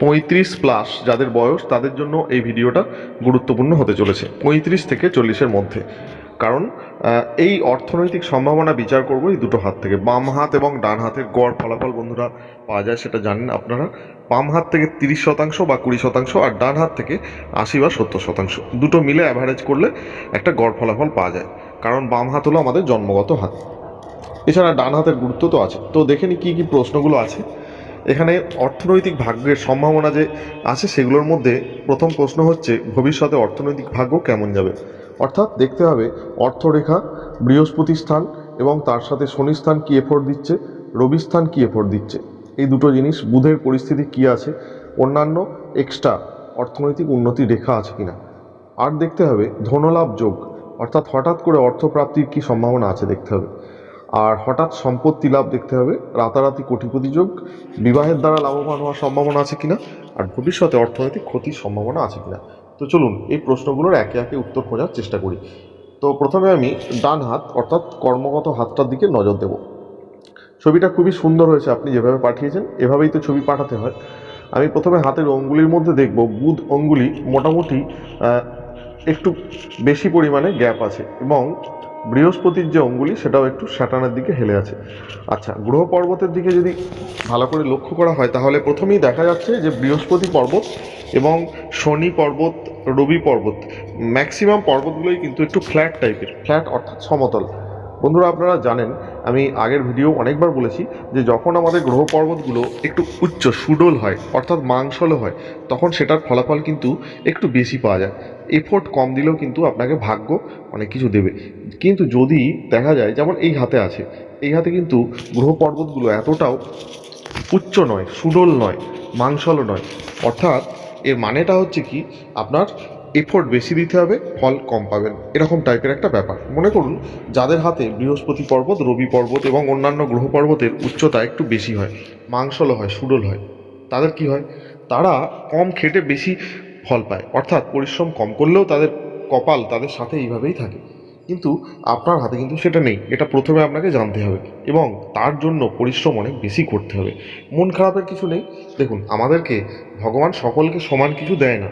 পঁয়ত্রিশ প্লাস যাদের বয়স, তাদের জন্য এই ভিডিওটা গুরুত্বপূর্ণ হতে চলেছে, পঁয়ত্রিশ থেকে চল্লিশের মধ্যে। কারণ এই অর্থনৈতিক সম্ভাবনা বিচার করব এই দুটো হাত থেকে। বাম হাত এবং ডান হাতের গড় ফলাফল বন্ধুরা পাওয়া যায়, সেটা জানেন আপনারা। বাম হাত থেকে তিরিশ শতাংশ বা কুড়ি শতাংশ আর ডান হাত থেকে আশি বা সত্তর শতাংশ। দুটো মিলে অ্যাভারেজ করলে একটা গড় ফলাফল পাওয়া যায়। কারণ বাম হাত হলো আমাদের জন্মগত হাত। এছাড়া ডান হাতের গুরুত্ব তো আছে। তো দেখে নি কী কী প্রশ্নগুলো আছে। এখানে অর্থনৈতিক ভাগ্যের সম্ভাবনা যে আছে সেগুলোর মধ্যে প্রথম প্রশ্ন হচ্ছে, ভবিষ্যতে অর্থনৈতিক ভাগ্য কেমন যাবে? অর্থাৎ দেখতে হবে, অর্থরেখা বৃহস্পতি স্থান এবং তার সাথে শনি স্থান কী এফোর্ট দিচ্ছে রবি স্থান কী এফোর্ট দিচ্ছে? এই দুটো জিনিস, বুধের পরিস্থিতি কী আছে, অন্যান্য এক্সট্রা অর্থনৈতিক উন্নতি রেখা আছে কিনা? আর দেখতে হবে, ধনলাভ যোগ, অর্থাৎ হঠাৎ করে অর্থপ্রাপ্তির কী সম্ভাবনা আছে দেখতে হবে। আর হঠাৎ সম্পত্তি লাভ দেখতে হবে। রাতারাতি কোটিপতি যোগ বিবাহের দ্বারা লাভবান হওয়ার সম্ভাবনা আছে কিনা? আর ভবিষ্যতে অর্থনৈতিক ক্ষতির সম্ভাবনা আছে কিনা? তো চলুন, এই প্রশ্নগুলোর একে একে উত্তর খোঁজার চেষ্টা করি। তো প্রথমে আমি ডান হাত, অর্থাৎ কর্মগত হাতটার দিকে নজর দেব। ছবিটা খুবই সুন্দর হয়েছে, আপনি যেভাবে পাঠিয়েছেন, এভাবেই তো ছবি পাঠাতে হয়। আমি প্রথমে হাতের অঙ্গুলির মধ্যে দেখব, বুধ অঙ্গুলি মোটামুটি একটু বেশি পরিমাণে গ্যাপ আছে এবং বৃহস্পতির যে অঙ্গুলি, সেটাও একটু স্যাটানের দিকে হেলে আছে। আচ্ছা গ্রহ পর্বতের দিকে যদি ভালো করে লক্ষ্য করা হয়, তাহলে প্রথমেই দেখা যাচ্ছে যে বৃহস্পতি পর্বত এবং শনি পর্বত, রবি পর্বত, ম্যাক্সিমাম পর্বতগুলোই কিন্তু একটু ফ্ল্যাট টাইপের, ফ্ল্যাট অর্থাৎ সমতল। বন্ধুরা, আপনারা জানেন আমি আগের ভিডিও অনেকবার বলেছি যে যখন আমাদের গ্রহ পর্বতগুলো একটু উচ্চ সুডোল হয়, অর্থাৎ মাংসল হয়, তখন সেটার ফলাফল কিন্তু একটু বেশি পাওয়া যায়। এফোর্ট কম দিলেও কিন্তু আপনাকে ভাগ্য অনেক কিছু দেবে। কিন্তু যদি দেখা যায়, যেমন এই হাতে আছে, এই হাতে কিন্তু গ্রহ পর্বতগুলো এতটাও উচ্চ নয়, সুডোল নয়, মাংসল নয়, অর্থাৎ এর মানেটা হচ্ছে কি, আপনার এফোর্ট বেশি দিতে হবে, ফল কম পাবেন। এরকম টাইপের একটা ব্যাপার। মনে করুন, যাদের হাতে বৃহস্পতি পর্বত, রবি পর্বত এবং অন্যান্য গ্রহ পর্বতের উচ্চতা একটু বেশি হয়, মাংসল হয়, সুডল হয়, তাদের কি হয়? তারা কম খেটে বেশি ফল পায়। অর্থাৎ পরিশ্রম কম করলেও তাদের কপাল তাদের সাথে এইভাবেই থাকে। কিন্তু আপনার হাতে কিন্তু সেটা নেই। এটা প্রথমে আপনাকে জানতে হবে এবং তার জন্য পরিশ্রম অনেক বেশি করতে হবে। মন খারাপের কিছু নেই। দেখুন, আমাদেরকে ভগবান সকলকে সমান কিছু দেয় না।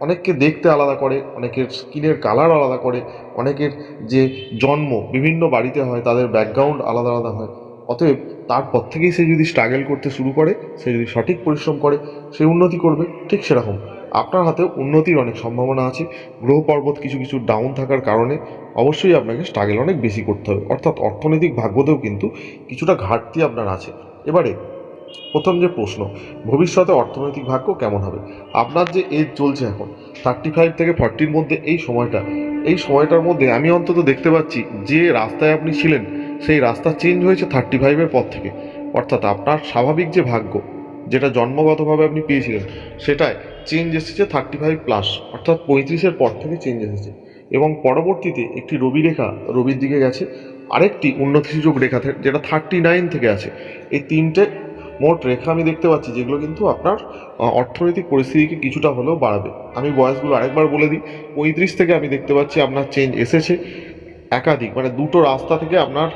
অনেককে দেখতে আলাদা করে, অনেকের স্কিনের কালার আলাদা করে, অনেকের যে জন্ম বিভিন্ন বাড়িতে হয় তাদের ব্যাকগ্রাউন্ড আলাদা আলাদা হয়। অতএব তারপর থেকেই সে যদি স্ট্রাগল করতে শুরু করে, সে যদি সঠিক পরিশ্রম করে, সে উন্নতি করবে, ঠিক সেরকম। আপনার হাতে উন্নতির অনেক সম্ভাবনা আছে। গ্রহ পর্বত কিছু কিছু ডাউন থাকার কারণে অবশ্যই আপনাকে স্ট্রাগল অনেক বেশি করতে হবে। অর্থাৎ অর্থনৈতিক ভাগ্যতেও কিন্তু কিছুটা ঘাটতি আপনার আছে। এবারে প্রথম যে প্রশ্ন, ভবিষ্যতে অর্থনৈতিক ভাগ্য কেমন হবে? আপনার যে এজ চলছে এখন থার্টি ফাইভ থেকে ফর্টির মধ্যে এই সময়টা, এই সময়টার মধ্যে আমি অন্তত দেখতে পাচ্ছি যে রাস্তায় আপনি ছিলেন, সেই রাস্তা চেঞ্জ হয়েছে থার্টি ফাইভের পর থেকে। অর্থাৎ আপনার স্বাভাবিক যে ভাগ্য, যেটা জন্মগতভাবে আপনি পেয়েছিলেন, সেটায় চেঞ্জ এসেছে থার্টি ফাইভ প্লাস অর্থাৎ পঁয়ত্রিশের পর থেকে চেঞ্জ এসেছে। এবং পরবর্তীতে একটি রবি রেখা, রবির দিকে গেছে। আরেকটি উন্নতি সুযোগ রেখা যেটা থার্টি নাইন থেকে আছে। এই তিনটে মোট রেখা আমি দেখতে পাচ্ছি, যেগুলো কিন্তু আপনার অর্থনৈতিক পরিস্থিতিকে কিছুটা হলেও বাড়াবে। আমি বয়সগুলো আরেকবার বলে দিই, পঁয়ত্রিশ থেকে আমি দেখতে পাচ্ছি আপনার চেঞ্জ এসেছে। একাধিক মানে দুটো রাস্তা থেকে আপনার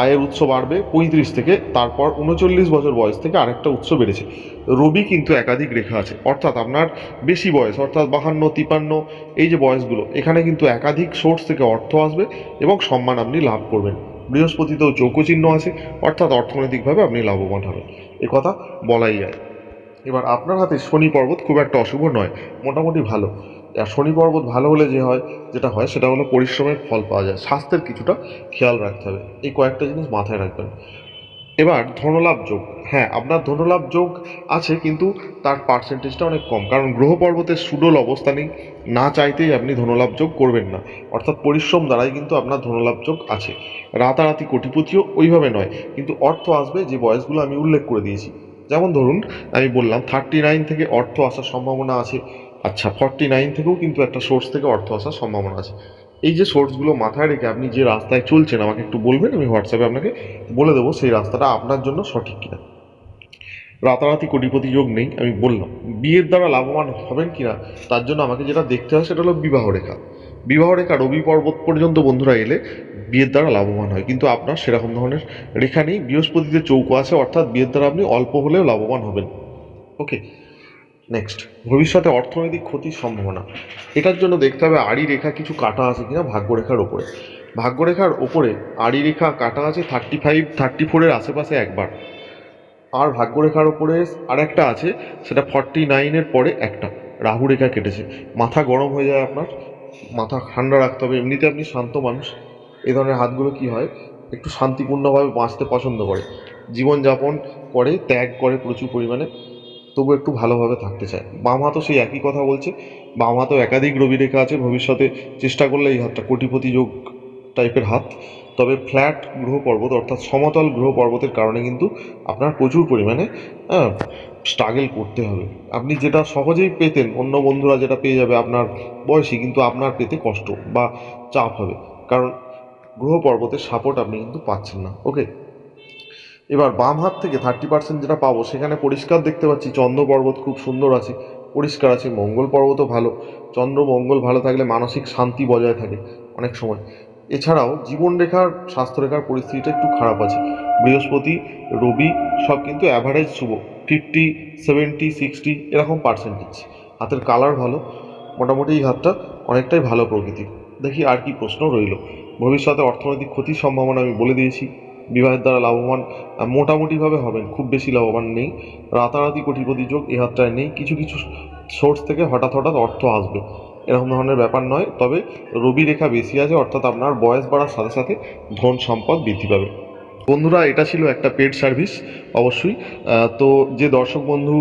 আয়ের উৎস বাড়বে পঁয়ত্রিশ থেকে, তারপর উনচল্লিশ বছর বয়স থেকে আরেকটা উৎস বেড়েছে। রবি কিন্তু একাধিক রেখা আছে, অর্থাৎ আপনার বেশি বয়স, অর্থাৎ বাহান্ন, তিপান্ন, এই যে বয়সগুলো, এখানে কিন্তু একাধিক সোর্স থেকে অর্থ আসবে এবং সম্মান আপনি লাভ করবেন। বৃহস্পতিতেও চৌকচিহ্ন আছে, অর্থাৎ অর্থনৈতিকভাবে আপনি লাভবান হবেন। কথা বলাই যায়। এবার আপনার হাতে শনি পর্বত খুব একটা অশুভ নয়, মোটামুটি ভালো। আর শনি পর্বত ভালো হলে যে হয়, যেটা হয়, সেটা হলো পরিশ্রমের ফল পাওয়া যায়। স্বাস্থ্যের কিছুটা খেয়াল রাখতে হবে। এই কয়েকটা জিনিস মাথায় রাখবেন। এবার ধনলাভ যোগ। হ্যাঁ আপনার ধনলাভ যোগ আছে কিন্তু তার পার্সেন্টেজটা অনেক কম। কারণ গ্রহ পর্বতের সুডল অবস্থানে না চাইতেই আপনি ধনলাভ যোগ করবেন না। অর্থাৎ পরিশ্রম দ্বারাই কিন্তু আপনার ধনলাভ যোগ আছে। রাতারাতি কোটিপতিও ওইভাবে নয়। কিন্তু অর্থ আসবে যে বয়সগুলো আমি উল্লেখ করে দিয়েছি। যেমন ধরুন, আমি বললাম থার্টি নাইন থেকে অর্থ আসার সম্ভাবনা আছে। আচ্ছা ফর্টি নাইন থেকেও কিন্তু একটা সোর্স থেকে অর্থ আসার সম্ভাবনা আছে। এই যে সোর্সগুলো মাথায় রেখে আপনি যে রাস্তায় চলছেন, আমাকে একটু বলবেন, আমি হোয়াটসঅ্যাপে আপনাকে বলে দেবো সেই রাস্তাটা আপনার জন্য সঠিক কিনা। রাতারাতি কোটিপতি যোগ নেই, আমি বললাম। বিয়ের দ্বারা লাভবান হবেন কিনা, তার জন্য আমাকে যেটা দেখতে হয় সেটা হলো বিবাহ রেখা। বিবাহ রেখা রবি পর্বত পর্যন্ত বন্ধুরা এলে বিয়ের দ্বারা লাভবান হয়। কিন্তু আপনার সেরকম ধরনের রেখা নেই, বৃহস্পতিতে চৌকো আছে, অর্থাৎ বিয়ের দ্বারা আপনি অল্প হলেও লাভবান হবেন। ওকে নেক্সট ভবিষ্যতে অর্থনৈতিক ক্ষতির সম্ভাবনা। এটার জন্য দেখতে হবে আড়ি রেখা কিছু কাটা আছে কিনা ভাগ্যরেখার ওপরে। ভাগ্যরেখার ওপরে আড়ি রেখা কাটা আছে থার্টি ফাইভ থার্টি ফোরের আশেপাশে একবার। আর ভাগ্যরেখার ওপরে আর একটা আছে, সেটা ফর্টি নাইনের পরে একটা। রাহু রেখা কেটেছে। মাথা গরম হয়ে যায় আপনার। মাথা ঠান্ডা রাখতে হবে। এমনিতে আপনি শান্ত মানুষ। এ ধরনের হাতগুলো কি হয়? একটু শান্তিপূর্ণভাবে বাঁচতে পছন্দ করে। জীবনযাপন করে, ত্যাগ করে প্রচুর পরিমাণে। তবু একটু ভালোভাবে থাকতে চায়। বাম হাতও সেই একই কথা বলছে। বাম হাতেও একাধিক রবি রেখা আছে, ভবিষ্যতে চেষ্টা করলে এই হাতটা, কোটিপতি যোগ টাইপের হাত। তবে ফ্ল্যাট গ্রহ পর্বত অর্থাৎ সমতল গ্রহ পর্বতের কারণে কিন্তু আপনার প্রচুর পরিমাণে স্ট্রাগল করতে হবে। আপনি যেটা সহজেই পেতেন, অন্য বন্ধুরা যেটা পেয়ে যাবে আপনার বয়সী, কিন্তু আপনার পেতে কষ্ট বা চাপ হবে। কারণ গ্রহ পর্বতের সাপোর্ট আপনি কিন্তু পাচ্ছেন না। ওকে এবার বাম হাত থেকে থার্টি পার্সেন্ট যেটা পাবো, সেখানে পরিষ্কার দেখতে পাচ্ছি, চন্দ্র পর্বত খুব সুন্দর আছে, পরিষ্কার আছে, মঙ্গল পর্বতও ভালো, চন্দ্র, মঙ্গল ভালো থাকলে মানসিক শান্তি বজায় থাকে অনেক সময়। এছাড়াও জীবনরেখার, স্বাস্থ্যরেখার পরিস্থিতিটা একটু খারাপ আছে, বৃহস্পতি, রবি সব কিন্তু অ্যাভারেজ শুভ ফিফটি সেভেন্টি সিক্সটি এরকম পার্সেন্টেজ হাতের কালার ভালো, মোটামুটি এই হাতটা অনেকটাই ভালো প্রকৃতির। দেখি আর কি প্রশ্ন রইল। ভবিষ্যতে অর্থনৈতিক ক্ষতির সম্ভাবনা আমি বলে দিয়েছি। বিবাহের দ্বারা লাভবান মোটামুটিভাবে হবেন, খুব বেশি লাভবান নেই। রাতারাতি কোটিপতি যোগ এ হাতটায় নেই। কিছু কিছু সোর্স থেকে হঠাৎ হঠাৎ অর্থ আসবে। এরকম ধরনের ব্যাপার নয়, তবে রবি রেখা বেশি আছে, অর্থাৎ আপনার বয়স বাড়ার সাথে সাথে ধন সম্পদ বৃদ্ধি পাবে। বন্ধুরা, এটা ছিল একটা পেড সার্ভিস অবশ্যই। তো যে দর্শক বন্ধু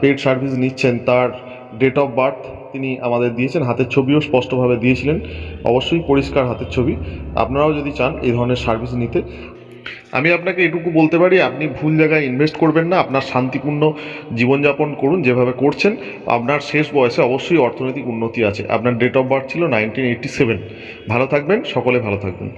পেড সার্ভিস নিচ্ছেন, তার ডেট অফ বার্থ তিনি আমাদের দিয়েছেন, হাতের ছবিও স্পষ্টভাবে দিয়েছিলেন। অবশ্যই পরিষ্কার হাতের ছবি। আপনারাও যদি চান এই ধরনের সার্ভিস নিতে আমি আপনাকে এটুকু বলতে পারি, আপনি ভুল জায়গায় ইনভেস্ট করবেন না, আপনার শান্তিপূর্ণ জীবনযাপন করুন যেভাবে করছেন। আপনার শেষ বয়সে অবশ্যই অর্থনৈতিক উন্নতি আছে। আপনার ডেট অফ বার্থ ছিল নাইনটিন এইটটি সেভেন ভালো থাকবেন, সকলে ভালো থাকবেন।